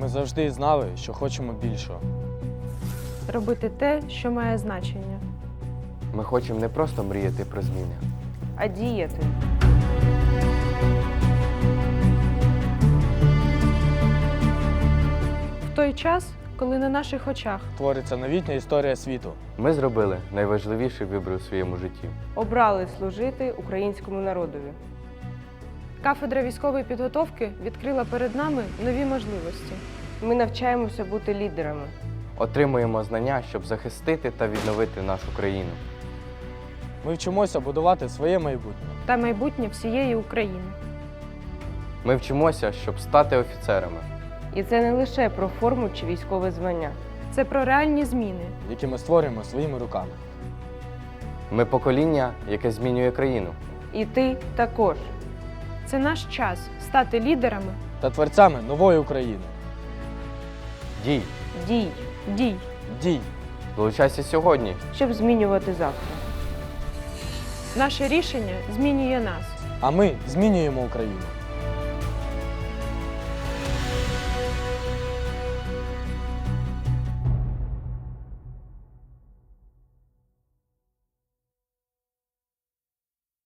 Ми завжди знали, що хочемо більшого. Робити те, що має значення. Ми хочемо не просто мріяти про зміни, а діяти. В той час, коли на наших очах Твориться новітня історія світу. Ми зробили найважливіший вибір у своєму житті. Обрали служити українському народові. Кафедра військової підготовки відкрила перед нами нові можливості. Ми навчаємося бути лідерами. Отримуємо знання, щоб захистити та відновити нашу країну. Ми вчимося будувати своє майбутнє. та майбутнє всієї України. Ми вчимося, щоб стати офіцерами. І це не лише про форму чи військове звання. Це про реальні зміни. які ми створюємо своїми руками. Ми покоління, яке змінює країну. І ти також. Це наш час стати лідерами. Та творцями нової України. Дій! Дій, Дій. Дій! Долучайся сьогодні. щоб змінювати завтра. Наше рішення змінює нас. А ми змінюємо Україну.